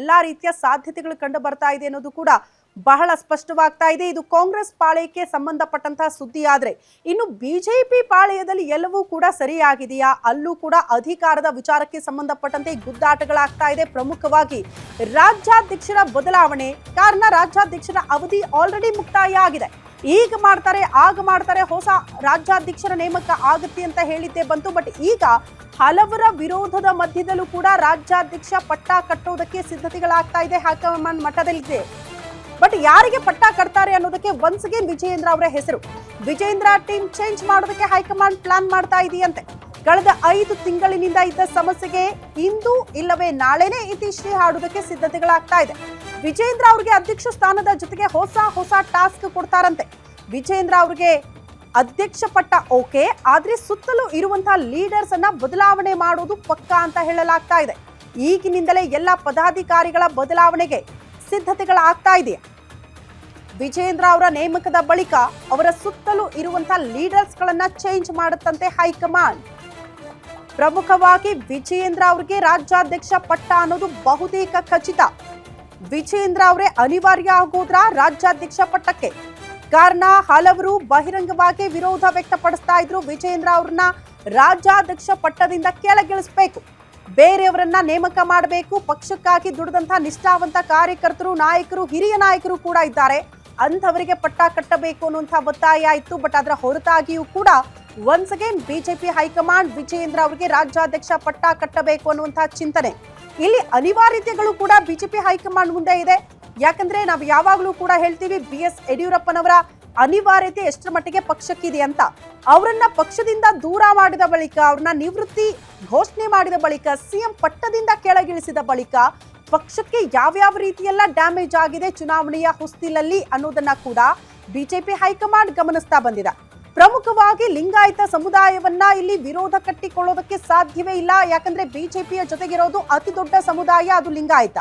ಎಲ್ಲಾ ರೀತಿಯ ಸಾಧ್ಯತೆಗಳು ಕಂಡು ಬರ್ತಾ ಇದೆ ಅನ್ನೋದು ಕೂಡ ಬಹಳ ಸ್ಪಷ್ಟವಾಗ್ತಾ ಇದೆ. ಇದು ಕಾಂಗ್ರೆಸ್ ಪಾಳೆಯಕ್ಕೆ ಸಂಬಂಧಪಟ್ಟಂತಹ ಸುದ್ದಿ ಆದ್ರೆ ಇನ್ನು ಬಿಜೆಪಿ ಪಾಳೆಯದಲ್ಲಿ ಎಲ್ಲವೂ ಕೂಡ ಸರಿಯಾಗಿದೆಯಾ? ಅಲ್ಲೂ ಕೂಡ ಅಧಿಕಾರದ ವಿಚಾರಕ್ಕೆ ಸಂಬಂಧಪಟ್ಟಂತೆ ಗುದ್ದಾಟಗಳಾಗ್ತಾ ಇದೆ. ಪ್ರಮುಖವಾಗಿ ರಾಜ್ಯಾಧ್ಯಕ್ಷರ ಬದಲಾವಣೆ ಕಾರಣ ರಾಜ್ಯಾಧ್ಯಕ್ಷರ ಅವಧಿ ಆಲ್ರೆಡಿ ಮುಕ್ತಾಯ ಆಗಿದೆ. ಈಗ ಮಾಡ್ತಾರೆ, ಆಗ ಮಾಡ್ತಾರೆ, ಹೊಸ ರಾಜ್ಯಾಧ್ಯಕ್ಷರ ನೇಮಕ ಆಗುತ್ತೆ ಅಂತ ಹೇಳಿದ್ದೆ ಬಂತು. ಬಟ್ ಈಗ ಹಲವರ ವಿರೋಧದ ಮಧ್ಯದಲ್ಲೂ ಕೂಡ ರಾಜ್ಯಾಧ್ಯಕ್ಷ ಪಟ್ಟ ಕಟ್ಟೋದಕ್ಕೆ ಸಿದ್ಧತೆಗಳಾಗ್ತಾ ಇದೆ ಹೈಕಮಾಂಡ್ ಮಟ್ಟದಲ್ಲಿದೆ. ಬಟ್ ಯಾರಿಗೆ ಪಟ್ಟ ಕಟ್ತಾರೆ ಅನ್ನೋದಕ್ಕೆ ಒನ್ಸ್ ಅಗೇನ್ ವಿಜಯೇಂದ್ರ ಅವರ ಹೆಸರು. ವಿಜಯೇಂದ್ರ ಟೀಮ್ ಚೇಂಜ್ ಮಾಡೋದಕ್ಕೆ ಹೈಕಮಾಂಡ್ ಪ್ಲಾನ್ ಮಾಡ್ತಾ ಇದೆಯಂತೆ. ಕಳೆದ ಐದು ತಿಂಗಳಿನಿಂದ ಇದ್ದ ಸಮಸ್ಯೆಗೆ ಇಂದು ಇಲ್ಲವೇ ನಾಳೆನೇ ಇತಿಶ್ರೀ ಹಾಡುವುದಕ್ಕೆ ಸಿದ್ಧತೆಗಳಾಗ್ತಾ ಇದೆ. ವಿಜೇಂದ್ರ ಅವ್ರಿಗೆ ಅಧ್ಯಕ್ಷ ಸ್ಥಾನದ ಜೊತೆಗೆ ಹೊಸ ಹೊಸ ಟಾಸ್ಕ್ ಕೊಡ್ತಾರಂತೆ. ವಿಜೇಂದ್ರ ಅವ್ರಿಗೆ ಅಧ್ಯಕ್ಷ ಪಟ್ಟ ಓಕೆ, ಆದ್ರೆ ಸುತ್ತಲೂ ಇರುವಂತಹ ಲೀಡರ್ಸ್ ಅನ್ನ ಬದಲಾವಣೆ ಮಾಡೋದು ಪಕ್ಕಾ ಅಂತ ಹೇಳಲಾಗ್ತಾ ಇದೆ. ಈಗಿನಿಂದಲೇ ಎಲ್ಲ ಪದಾಧಿಕಾರಿಗಳ ಬದಲಾವಣೆಗೆ ಸಿದ್ಧತೆಗಳಾಗ್ತಾ ಇದೆ ವಿಜೇಂದ್ರ ಅವರ ನೇಮಕದ ಬಳಿಕ ಅವರ ಸುತ್ತಲೂ ಇರುವಂತಹ ಲೀಡರ್ಸ್ ಗಳನ್ನ ಚೇಂಜ್ ಮಾಡುತ್ತಂತೆ ಹೈಕಮಾಂಡ್. ಪ್ರಮುಖವಾಗಿ ವಿಜಯೇಂದ್ರ ಅವರಿಗೆ ರಾಜ್ಯಾಧ್ಯಕ್ಷ ಪಟ್ಟ ಅನ್ನೋದು ಬಹುತೇಕ ಖಚಿತ. ವಿಜಯೇಂದ್ರ ಅವರೇ ಅನಿವಾರ್ಯ ಆಗೋದ್ರ ರಾಜ್ಯಾಧ್ಯಕ್ಷ ಪಟ್ಟಕ್ಕೆ. ಕಾರಣ ಹಲವರು ಬಹಿರಂಗವಾಗಿ ವಿರೋಧ ವ್ಯಕ್ತಪಡಿಸ್ತಾ ಇದ್ರು ವಿಜೇಂದ್ರ ಅವ್ರನ್ನ ರಾಜ್ಯಾಧ್ಯಕ್ಷ ಪಟ್ಟದಿಂದ ಕೆಳಗಿಳಿಸಬೇಕು. ಬೇರೆಯವರನ್ನ ನೇಮಕ ಮಾಡಬೇಕು, ಪಕ್ಷಕ್ಕಾಗಿ ದುಡಿದಂತಹ ನಿಷ್ಠಾವಂತ ಕಾರ್ಯಕರ್ತರು, ನಾಯಕರು, ಹಿರಿಯ ನಾಯಕರು ಕೂಡ ಇದ್ದಾರೆ. ಅಂಥವರಿಗೆ ಪಟ್ಟ ಕಟ್ಟಬೇಕು ಅನ್ನುವಂಥ ಒತ್ತಾಯ ಇತ್ತು, ಬಟ್ ಅದರ ಹೊರತಾಗಿಯೂ ಕೂಡ once again BJP high command Vijendra ಅವರಿಗೆ ರಾಜ್ಯಾಧ್ಯಕ್ಷ ಪಟ್ಟ ಕಟ್ಟಬೇಕು ಅನ್ನುವಂಥ ಚಿಂತನೆ. ಇಲ್ಲಿ ಅನಿವಾರ್ಯತೆಗಳು ಕೂಡ ಬಿಜೆಪಿ ಹೈಕಮಾಂಡ್ ಮುಂದೆ ಇದೆ. ಯಾಕಂದ್ರೆ ನಾವು ಯಾವಾಗಲೂ ಕೂಡ ಹೇಳ್ತೀವಿ ಬಿ ಎಸ್ ಯಡಿಯೂರಪ್ಪನವರ ಅನಿವಾರ್ಯತೆ ಎಷ್ಟರ ಮಟ್ಟಿಗೆ ಪಕ್ಷಕ್ಕಿದೆ ಅಂತ. ಅವರನ್ನ ಪಕ್ಷದಿಂದ ದೂರ ಮಾಡಿದ ಬಳಿಕ, ಅವ್ರನ್ನ ನಿವೃತ್ತಿ ಘೋಷಣೆ ಮಾಡಿದ ಬಳಿಕ, ಸಿಎಂ ಪಟ್ಟದಿಂದ ಕೆಳಗಿಳಿಸಿದ ಬಳಿಕ ಪಕ್ಷಕ್ಕೆ ಯಾವ್ಯಾವ ರೀತಿಯೆಲ್ಲ ಡ್ಯಾಮೇಜ್ ಆಗಿದೆ ಚುನಾವಣೆಯ ಹೊಸ್ತಿಲಲ್ಲಿ ಅನ್ನೋದನ್ನ ಕೂಡ ಬಿಜೆಪಿ ಹೈಕಮಾಂಡ್ ಗಮನಿಸ್ತಾ ಬಂದಿದೆ. ಪ್ರಮುಖವಾಗಿ ಲಿಂಗಾಯತ ಸಮುದಾಯವನ್ನ ಇಲ್ಲಿ ವಿರೋಧ ಕಟ್ಟಿಕೊಳ್ಳೋದಕ್ಕೆ ಸಾಧ್ಯವೇ ಇಲ್ಲ. ಯಾಕಂದ್ರೆ ಬಿಜೆಪಿಯ ಜೊತೆಗಿರೋದು ಅತಿ ದೊಡ್ಡ ಸಮುದಾಯ, ಅದು ಲಿಂಗಾಯತ.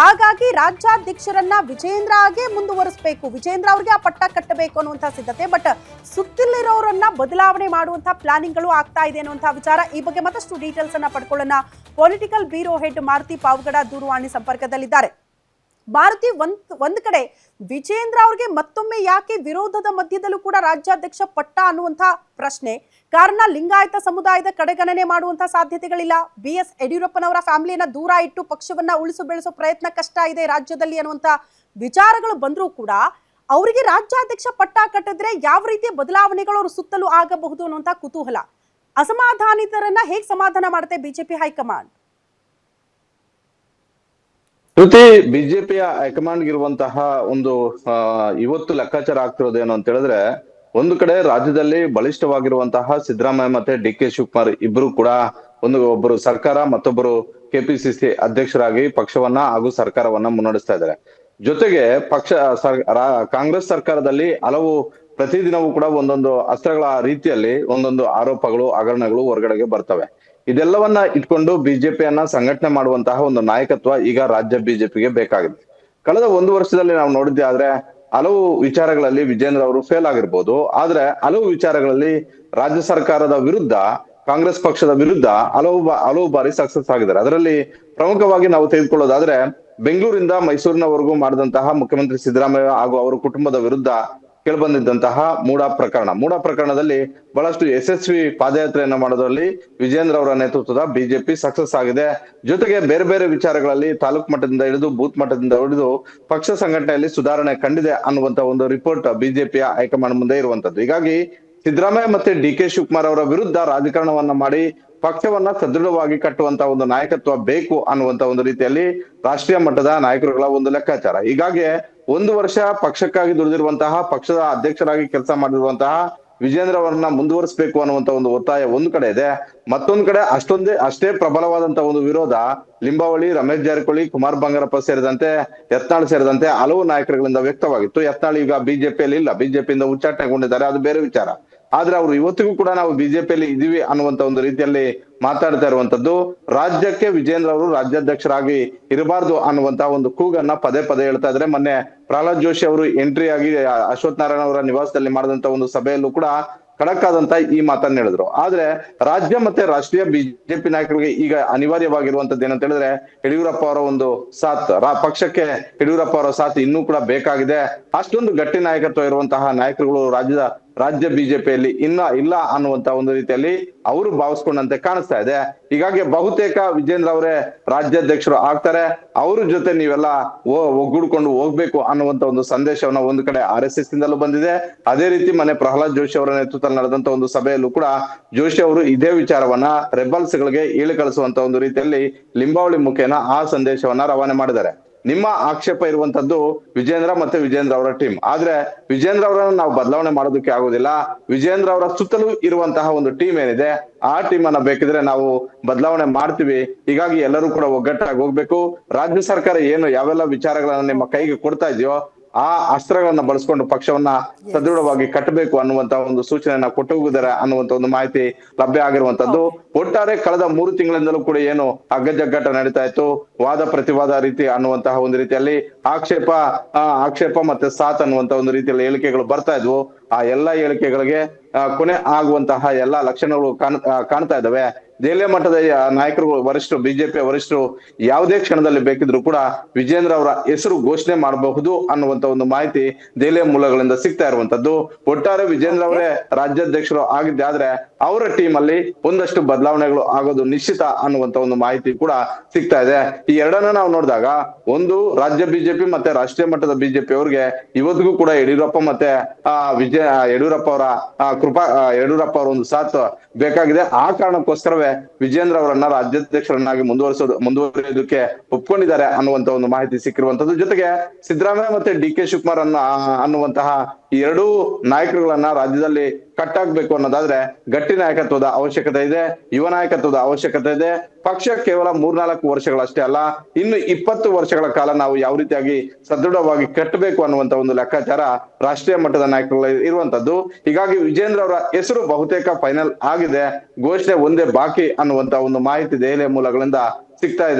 ಹಾಗಾಗಿ ರಾಜ್ಯಾಧ್ಯಕ್ಷರನ್ನ ವಿಜೇಂದ್ರ ಆಗೇ ಮುಂದುವರಿಸಬೇಕು. ವಿಜೇಂದ್ರ ಅವ್ರಿಗೆ ಆ ಪಟ್ಟ ಕಟ್ಟಬೇಕು ಅನ್ನುವಂಥ ಸಿದ್ಧತೆ. ಬಟ್ ಸುತ್ತಲಿರೋರನ್ನ ಬದಲಾವಣೆ ಮಾಡುವಂತ ಪ್ಲಾನಿಂಗ್ಗಳು ಆಗ್ತಾ ಇದೆ ಅನ್ನುವಂಥ ವಿಚಾರ. ಈ ಬಗ್ಗೆ ಮತ್ತಷ್ಟು ಡೀಟೇಲ್ಸ್ ಅನ್ನ ಪಡ್ಕೊಳ್ಳೋಣ. Political bureau head Maruti Pavagada ದೂರವಾಣಿ ಸಂಪರ್ಕದಲ್ಲಿದ್ದಾರೆ. ಭಾರತಿ ಒಂದ್ ಒಂದ್ ಕಡೆ ವಿಜೇಂದ್ರ ಅವ್ರಿಗೆ ಮತ್ತೊಮ್ಮೆ ಯಾಕೆ ವಿರೋಧದ ಮಧ್ಯದಲ್ಲೂ ಕೂಡ ರಾಜ್ಯಾಧ್ಯಕ್ಷ ಪಟ್ಟ ಅನ್ನುವಂಥ ಪ್ರಶ್ನೆ. ಕಾರಣ ಲಿಂಗಾಯತ ಸಮುದಾಯದ ಕಡೆಗಣನೆ ಮಾಡುವಂತ ಸಾಧ್ಯತೆಗಳಿಲ್ಲ. ಬಿ ಎಸ್ ಯಡಿಯೂರಪ್ಪನವರ ಫ್ಯಾಮಿಲಿಯನ್ನ ದೂರ ಇಟ್ಟು ಪಕ್ಷವನ್ನ ಉಳಿಸು ಬೆಳೆಸೋ ಪ್ರಯತ್ನ ಕಷ್ಟ ಇದೆ ರಾಜ್ಯದಲ್ಲಿ ಅನ್ನುವಂತ ವಿಚಾರಗಳು ಬಂದರೂ ಕೂಡ ಅವರಿಗೆ ರಾಜ್ಯಾಧ್ಯಕ್ಷ ಪಟ್ಟ ಕಟ್ಟಿದ್ರೆ ಯಾವ ರೀತಿಯ ಬದಲಾವಣೆಗಳು ಅವರು ಸುತ್ತಲೂ ಆಗಬಹುದು ಅನ್ನುವಂತ ಕುತೂಹಲ. ಅಸಮಾಧಾನಿತರನ್ನ ಹೇಗೆ ಸಮಾಧಾನ ಮಾಡುತ್ತೆ ಬಿಜೆಪಿ ಹೈಕಮಾಂಡ್? ಶ್ರುತಿ, ಬಿಜೆಪಿಯ ಹೈಕಮಾಂಡ್ ಇರುವಂತಹ ಒಂದು ಇವತ್ತು ಲೆಕ್ಕಾಚಾರ ಆಗ್ತಿರೋದೇನು ಅಂತ ಹೇಳಿದ್ರೆ, ಒಂದು ಕಡೆ ರಾಜ್ಯದಲ್ಲಿ ಬಲಿಷ್ಠವಾಗಿರುವಂತಹ ಸಿದ್ದರಾಮಯ್ಯ ಮತ್ತೆ ಡಿ ಕೆ ಶಿವಕುಮಾರ್ ಇಬ್ರು ಕೂಡ ಒಂದು ಒಬ್ಬರು ಸರ್ಕಾರ, ಮತ್ತೊಬ್ಬರು ಕೆಪಿಸಿಸಿ ಅಧ್ಯಕ್ಷರಾಗಿ ಪಕ್ಷವನ್ನ ಹಾಗೂ ಸರ್ಕಾರವನ್ನ ಮುನ್ನಡೆಸ್ತಾ ಇದ್ದಾರೆ. ಜೊತೆಗೆ ಪಕ್ಷ ಕಾಂಗ್ರೆಸ್ ಸರ್ಕಾರದಲ್ಲಿ ಹಲವು ಪ್ರತಿದಿನವೂ ಕೂಡ ಒಂದೊಂದು ಅಸ್ತ್ರಗಳ ರೀತಿಯಲ್ಲಿ ಒಂದೊಂದು ಆರೋಪಗಳು, ಹಗರಣಗಳು ಹೊರಗಡೆಗೆ ಬರ್ತವೆ. ಇದೆಲ್ಲವನ್ನ ಇಟ್ಕೊಂಡು ಬಿಜೆಪಿಯನ್ನ ಸಂಘಟನೆ ಮಾಡುವಂತಹ ಒಂದು ನಾಯಕತ್ವ ಈಗ ರಾಜ್ಯ ಬಿಜೆಪಿಗೆ ಬೇಕಾಗಿದೆ. ಕಳೆದ ಒಂದು ವರ್ಷದಲ್ಲಿ ನಾವು ನೋಡಿದ್ದೆ ಆದ್ರೆ ಹಲವು ವಿಚಾರಗಳಲ್ಲಿ ವಿಜೇಂದ್ರ ಅವರು ಫೇಲ್ ಆಗಿರ್ಬೋದು. ಆದ್ರೆ ಹಲವು ವಿಚಾರಗಳಲ್ಲಿ ರಾಜ್ಯ ಸರ್ಕಾರದ ವಿರುದ್ಧ, ಕಾಂಗ್ರೆಸ್ ಪಕ್ಷದ ವಿರುದ್ಧ ಹಲವು ಹಲವು ಬಾರಿ ಸಕ್ಸಸ್ ಆಗಿದ್ದಾರೆ. ಅದರಲ್ಲಿ ಪ್ರಮುಖವಾಗಿ ನಾವು ತೆಗೆದುಕೊಳ್ಳೋದಾದ್ರೆ ಬೆಂಗಳೂರಿಂದ ಮೈಸೂರಿನವರೆಗೂ ಮಾಡಿದಂತಹ ಮುಖ್ಯಮಂತ್ರಿ ಸಿದ್ದರಾಮಯ್ಯ ಹಾಗೂ ಅವರ ಕುಟುಂಬದ ವಿರುದ್ಧ ಕೇಳ್ಬಂದಿದ್ದಂತಹ ಮೂಡ ಪ್ರಕರಣ. ಮೂಡ ಪ್ರಕರಣದಲ್ಲಿ ಬಹಳಷ್ಟು ಯಶಸ್ವಿ ಪಾದಯಾತ್ರೆಯನ್ನು ಮಾಡೋದ್ರಲ್ಲಿ ವಿಜೇಂದ್ರ ಅವರ ನೇತೃತ್ವದ ಬಿಜೆಪಿ ಸಕ್ಸಸ್ ಆಗಿದೆ. ಜೊತೆಗೆ ಬೇರೆ ಬೇರೆ ವಿಚಾರಗಳಲ್ಲಿ ತಾಲೂಕ್ ಮಟ್ಟದಿಂದ ಹಿಡಿದು ಬೂತ್ ಮಟ್ಟದಿಂದ ಹಿಡಿದು ಪಕ್ಷ ಸಂಘಟನೆಯಲ್ಲಿ ಸುಧಾರಣೆ ಕಂಡಿದೆ ಅನ್ನುವಂತ ಒಂದು ರಿಪೋರ್ಟ್ ಬಿಜೆಪಿಯ ಹೈಕಮಾಂಡ್ ಮುಂದೆ ಇರುವಂತದ್ದು. ಹೀಗಾಗಿ ಸಿದ್ದರಾಮಯ್ಯ ಮತ್ತೆ ಡಿ ಕೆ ಶಿವಕುಮಾರ್ ಅವರ ವಿರುದ್ಧ ರಾಜಕಾರಣವನ್ನ ಮಾಡಿ ಪಕ್ಷವನ್ನ ಸದೃಢವಾಗಿ ಕಟ್ಟುವಂತ ಒಂದು ನಾಯಕತ್ವ ಬೇಕು ಅನ್ನುವಂತ ಒಂದು ರೀತಿಯಲ್ಲಿ ರಾಷ್ಟ್ರೀಯ ಮಟ್ಟದ ನಾಯಕರುಗಳ ಒಂದು ಲೆಕ್ಕಾಚಾರ. ಹೀಗಾಗಿ ಒಂದು ವರ್ಷ ಪಕ್ಷಕ್ಕಾಗಿ ದುಡಿದಿರುವಂತಹ, ಪಕ್ಷದ ಅಧ್ಯಕ್ಷರಾಗಿ ಕೆಲಸ ಮಾಡಿರುವಂತಹ ವಿಜೇಂದ್ರ ಅವರನ್ನ ಮುಂದುವರಿಸಬೇಕು ಅನ್ನುವಂತ ಒಂದು ಒತ್ತಾಯ ಒಂದು ಕಡೆ ಇದೆ. ಮತ್ತೊಂದು ಕಡೆ ಅಷ್ಟೊಂದೇ, ಅಷ್ಟೇ ಪ್ರಬಲವಾದಂತ ಒಂದು ವಿರೋಧ ಲಿಂಬಾವಳಿ, ರಮೇಶ್ ಜಾರಕಿಹೊಳಿ, ಕುಮಾರ್ ಬಂಗಾರಪ್ಪ ಸೇರಿದಂತೆ ಯತ್ನಾಳ್ ಸೇರಿದಂತೆ ಹಲವು ನಾಯಕರುಗಳಿಂದ ವ್ಯಕ್ತವಾಗಿತ್ತು. ಯತ್ನಾಳ್ ಈಗ ಬಿಜೆಪಿಯಲ್ಲಿ ಇಲ್ಲ. ಬಿಜೆಪಿಯಿಂದ ಉಚ್ಚಾಟನೆಗೊಂಡಿದ್ದಾರೆ. ಅದು ಬೇರೆ ವಿಚಾರ. ಆದ್ರೆ ಅವರು ಇವತ್ತಿಗೂ ಕೂಡ ನಾವು ಬಿಜೆಪಿಯಲ್ಲಿ ಇದೀವಿ ಅನ್ನುವಂತ ಒಂದು ರೀತಿಯಲ್ಲಿ ಮಾತಾಡ್ತಾ ಇರುವಂತದ್ದು. ರಾಜ್ಯಕ್ಕೆ ವಿಜೇಂದ್ರ ಅವರು ರಾಜ್ಯಾಧ್ಯಕ್ಷರಾಗಿ ಇರಬಾರ್ದು ಅನ್ನುವಂತ ಒಂದು ಕೂಗನ್ನ ಪದೇ ಪದೇ ಹೇಳ್ತಾ ಇದ್ರೆ ಮೊನ್ನೆ ಪ್ರಹ್ಲಾದ್ ಜೋಶಿ ಅವರು ಎಂಟ್ರಿ ಆಗಿ ಅಶ್ವಥ್ ನಾರಾಯಣ ಅವರ ನಿವಾಸದಲ್ಲಿ ಮಾಡಿದಂತ ಒಂದು ಸಭೆಯಲ್ಲೂ ಕೂಡ ಖಡಕ್ ಆದಂತ ಈ ಮಾತನ್ನ ಹೇಳಿದ್ರು. ಆದ್ರೆ ರಾಜ್ಯ ಮತ್ತೆ ರಾಷ್ಟ್ರೀಯ ಬಿಜೆಪಿ ನಾಯಕರಿಗೆ ಈಗ ಅನಿವಾರ್ಯವಾಗಿರುವಂತದ್ದು ಏನಂತ ಹೇಳಿದ್ರೆ ಯಡಿಯೂರಪ್ಪ ಅವರ ಒಂದು ಸಾಥ್ ಪಕ್ಷಕ್ಕೆ ಯಡಿಯೂರಪ್ಪ ಅವರ ಸಾಥ್ ಇನ್ನೂ ಕೂಡ ಬೇಕಾಗಿದೆ. ಅಷ್ಟೊಂದು ಗಟ್ಟಿ ನಾಯಕತ್ವ ಇರುವಂತಹ ನಾಯಕರುಗಳು ರಾಜ್ಯದ ರಾಜ್ಯ ಬಿಜೆಪಿಯಲ್ಲಿ ಇನ್ನ ಇಲ್ಲ ಅನ್ನುವಂತ ಒಂದು ರೀತಿಯಲ್ಲಿ ಅವರು ಭಾವಿಸ್ಕೊಂಡಂತೆ ಕಾಣಿಸ್ತಾ ಇದೆ. ಹೀಗಾಗಿ ಬಹುತೇಕ ವಿಜೇಂದ್ರ ಅವರೇ ರಾಜ್ಯಾಧ್ಯಕ್ಷರು ಆಗ್ತಾರೆ. ಅವ್ರ ಜೊತೆ ನೀವೆಲ್ಲ ಒಗ್ಗೂಡ್ಕೊಂಡು ಹೋಗ್ಬೇಕು ಅನ್ನುವಂತ ಒಂದು ಸಂದೇಶವನ್ನ ಒಂದು ಕಡೆ ಆರ್ ಎಸ್ ಇಂದಲೂ ಬಂದಿದೆ. ಅದೇ ರೀತಿ ಮನೆ ಪ್ರಹ್ಲಾದ್ ಜೋಶಿ ಅವರ ನೇತೃತ್ವದಲ್ಲಿ ನಡೆದಂತ ಒಂದು ಸಭೆಯಲ್ಲೂ ಕೂಡ ಜೋಶಿ ಅವರು ಇದೇ ವಿಚಾರವನ್ನ ರೆಬಲ್ಸ್ ಗಳಿಗೆ ಹೇಳಿ ಕಳಿಸುವಂತ ಒಂದು ರೀತಿಯಲ್ಲಿ ಲಿಂಬಾವಳಿ ಮುಖೇನ ಆ ಸಂದೇಶವನ್ನ ರವಾನೆ ಮಾಡಿದ್ದಾರೆ. ನಿಮ್ಮ ಆಕ್ಷೇಪ ಇರುವಂತದ್ದು ವಿಜೇಂದ್ರ ಮತ್ತೆ ವಿಜೇಂದ್ರ ಅವರ ಟೀಮ್. ಆದ್ರೆ ವಿಜೇಂದ್ರ ಅವರನ್ನು ನಾವು ಬದಲಾವಣೆ ಮಾಡೋದಕ್ಕೆ ಆಗೋದಿಲ್ಲ. ವಿಜೇಂದ್ರ ಅವರ ಸುತ್ತಲೂ ಇರುವಂತಹ ಒಂದು ಟೀಮ್ ಏನಿದೆ, ಆ ಟೀಮ್ ಅನ್ನ ಬೇಕಿದ್ರೆ ನಾವು ಬದಲಾವಣೆ ಮಾಡ್ತೀವಿ. ಹೀಗಾಗಿ ಎಲ್ಲರೂ ಕೂಡ ಒಗ್ಗಟ್ಟಾಗಿ ಹೋಗ್ಬೇಕು. ರಾಜ್ಯ ಸರ್ಕಾರ ಏನು ಯಾವೆಲ್ಲ ವಿಚಾರಗಳನ್ನ ನಿಮ್ಮ ಕೈಗೆ ಕೊಡ್ತಾ ಇದೆಯೋ ಆ ಅಸ್ತ್ರಗಳನ್ನ ಬಳಸ್ಕೊಂಡು ಪಕ್ಷವನ್ನ ಸದೃಢವಾಗಿ ಕಟ್ಟಬೇಕು ಅನ್ನುವಂತ ಒಂದು ಸೂಚನೆಯನ್ನ ಕೊಟ್ಟು ಹೋಗಿದ್ದಾರೆ ಅನ್ನುವಂತ ಒಂದು ಮಾಹಿತಿ ಲಭ್ಯ ಆಗಿರುವಂತದ್ದು. ಒಟ್ಟಾರೆ ಕಳೆದ ಮೂರು ತಿಂಗಳಿಂದಲೂ ಕೂಡ ಏನು ಅಗ್ಗಜಗ್ಗಾಟ ನಡೀತಾ ಇತ್ತು. ವಾದ ಪ್ರತಿವಾದ ರೀತಿ ಅನ್ನುವಂತಹ ಒಂದು ರೀತಿಯಲ್ಲಿ ಆಕ್ಷೇಪ ಆಕ್ಷೇಪ ಮತ್ತೆ ಸಾತ್ ಅನ್ನುವಂತ ಒಂದು ರೀತಿಯಲ್ಲಿ ಹೇಳಿಕೆಗಳು ಬರ್ತಾ ಇದ್ವು. ಆ ಎಲ್ಲಾ ಹೇಳಿಕೆಗಳಿಗೆ ಕೊನೆ ಆಗುವಂತಹ ಎಲ್ಲಾ ಲಕ್ಷಣಗಳು ಕಾಣ್ ಕಾಣ್ತಾ ಇದಾವೆ ಜಿಲ್ಲೆ ಮಟ್ಟದ ನಾಯಕರು ವರಿಷ್ಠರು ಬಿಜೆಪಿ ವರಿಷ್ಠರು ಯಾವುದೇ ಕ್ಷಣದಲ್ಲಿ ಬೇಕಿದ್ರು ಕೂಡ ವಿಜೇಂದ್ರ ಅವರ ಹೆಸರು ಘೋಷಣೆ ಮಾಡಬಹುದು ಅನ್ನುವಂತ ಒಂದು ಮಾಹಿತಿ ದೆಹಲಿಯ ಮೂಲಗಳಿಂದ ಸಿಗ್ತಾ ಇರುವಂತದ್ದು. ಒಟ್ಟಾರೆ ವಿಜೇಂದ್ರ ಅವರೇ ರಾಜ್ಯಾಧ್ಯಕ್ಷರು ಆಗಿದ್ದೆ ಆದ್ರೆ ಅವರ ಟೀಮ್ ಅಲ್ಲಿ ಒಂದಷ್ಟು ಬದಲಾವಣೆಗಳು ಆಗೋದು ನಿಶ್ಚಿತ ಅನ್ನುವಂತ ಒಂದು ಮಾಹಿತಿ ಕೂಡ ಸಿಗ್ತಾ ಇದೆ. ಈ ಎರಡನ್ನ ನಾವು ನೋಡಿದಾಗ ಒಂದು ರಾಜ್ಯ ಬಿಜೆಪಿ ಮತ್ತೆ ರಾಷ್ಟ್ರೀಯ ಮಟ್ಟದ ಬಿಜೆಪಿ ಅವ್ರಿಗೆ ಇವತ್ತಿಗೂ ಕೂಡ ಯಡಿಯೂರಪ್ಪ ಮತ್ತೆ, ಆ, ವಿಜಯ ಯಡಿಯೂರಪ್ಪ ಅವರ ಕೃಪಾ ಯಡಿಯೂರಪ್ಪ ಅವರ ಒಂದು ಸಾಥ್ ಬೇಕಾಗಿದೆ. ಆ ಕಾರಣಕ್ಕೋಸ್ಕರವೇ ವಿಜೇಂದ್ರ ಅವರನ್ನ ರಾಜ್ಯಾಧ್ಯಕ್ಷರನ್ನಾಗಿ ಮುಂದುವರಿಸೋದು, ಮುಂದುವರಿಯೋದಕ್ಕೆ ಒಪ್ಕೊಂಡಿದ್ದಾರೆ ಅನ್ನುವಂತ ಒಂದು ಮಾಹಿತಿ ಸಿಕ್ಕಿರುವಂತದ್ದು. ಜೊತೆಗೆ ಸಿದ್ದರಾಮಯ್ಯ ಮತ್ತೆ ಡಿ ಕೆ ಶಿವಕುಮಾರ್ ಅನ್ನ ಅನ್ನುವಂತಹ ಎರಡೂ ನಾಯಕರುಗಳನ್ನ ರಾಜ್ಯದಲ್ಲಿ ಕಟ್ಟಾಕ್ಬೇಕು ಅನ್ನೋದಾದ್ರೆ ಗಟ್ಟಿ ನಾಯಕತ್ವದ ಅವಶ್ಯಕತೆ ಇದೆ, ಯುವ ನಾಯಕತ್ವದ ಅವಶ್ಯಕತೆ ಇದೆ. ಪಕ್ಷ ಕೇವಲ ಮೂರ್ನಾಲ್ಕು ವರ್ಷಗಳಷ್ಟೇ ಅಲ್ಲ, ಇನ್ನು ಇಪ್ಪತ್ತು ವರ್ಷಗಳ ಕಾಲ ನಾವು ಯಾವ ರೀತಿಯಾಗಿ ಸದೃಢವಾಗಿ ಕಟ್ಟಬೇಕು ಅನ್ನುವಂತ ಒಂದು ಲೆಕ್ಕಾಚಾರ ರಾಷ್ಟ್ರೀಯ ಮಟ್ಟದ ನಾಯಕರು ಇರುವಂತದ್ದು ಹೀಗಾಗಿ ವಿಜೇಂದ್ರ ಅವರ ಹೆಸರು ಬಹುತೇಕ ಫೈನಲ್ ಆಗಿದೆ, ಘೋಷಣೆ ಒಂದೇ ಬಾಕಿ ಅನ್ನುವಂತ ಒಂದು ಮಾಹಿತಿ ದೆಹಲಿಯ ಮೂಲಗಳಿಂದ ಸಿಗ್ತಾ ಇದೆ.